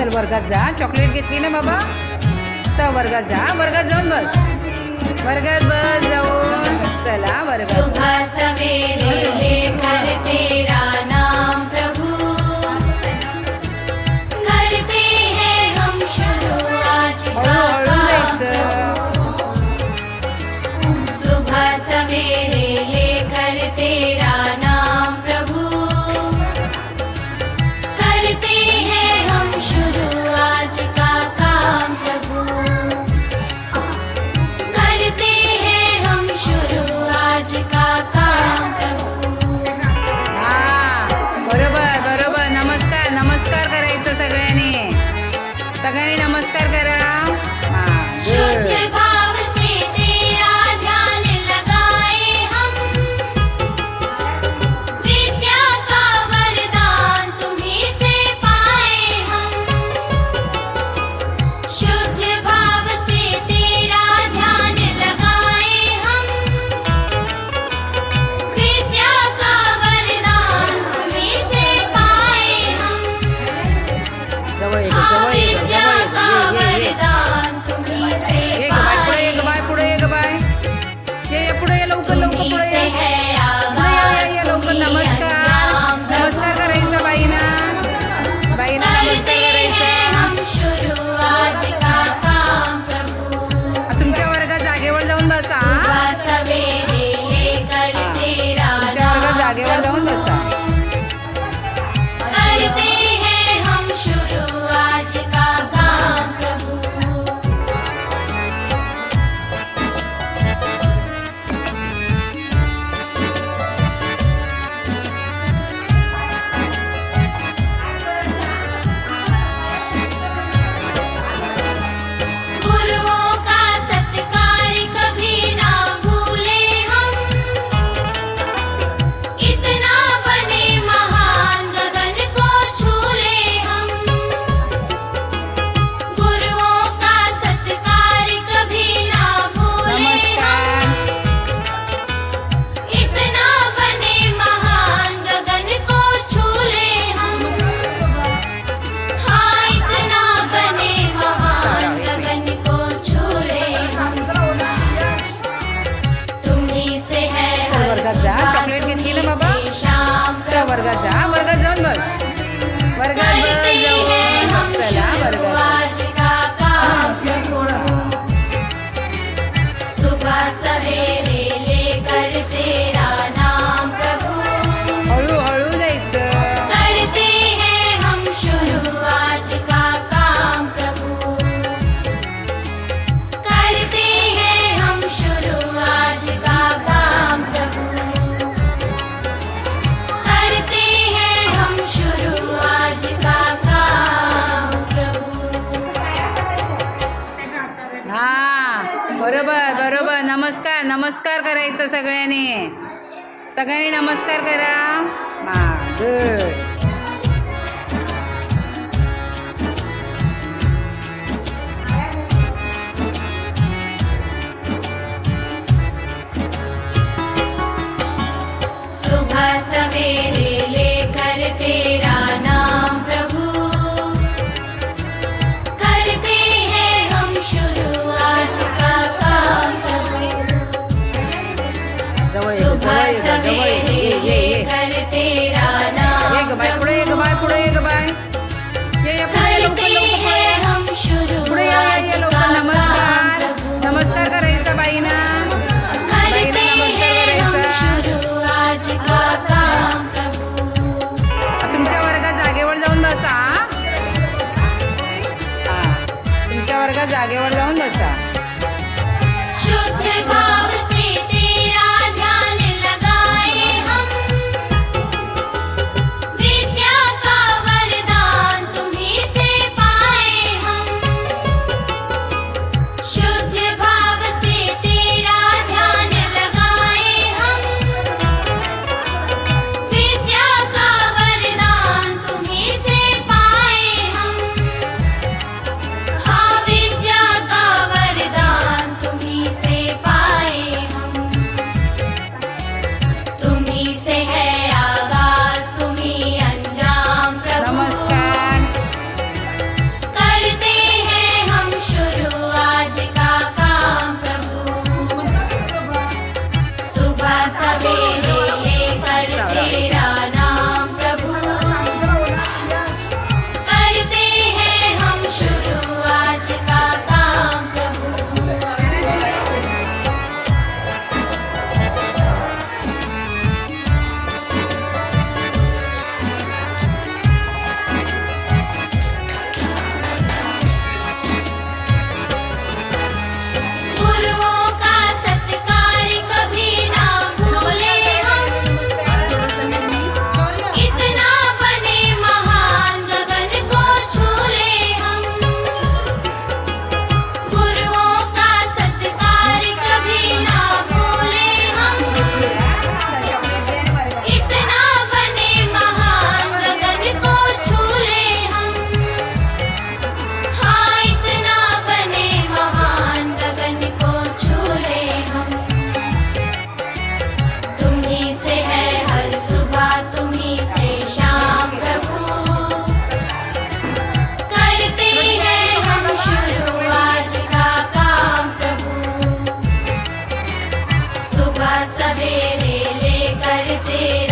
चल वर्गात जा. चॉकलेट घेतली ना बाबा? चल वर्गात जा. वर्गात जाऊन बस. वर्गात बस जाऊन. चला वर्गात. सुबह सवेरे लेकर तेरा नाम सगळ्यांनी नमस्कार करा. नमस्कार. वर्गात जा वर्गात जाऊन बस वर्गात. सुबह सवेरे लेकर तेरा बरोबर बरोबर. नमस्कार नमस्कार करायचं सगळ्यांनी. सगळ्यांनी नमस्कार करा. हां सवेरे करते राणा. एक बाय पुढे एक बाय पुढे एक बाय ये पुढे is.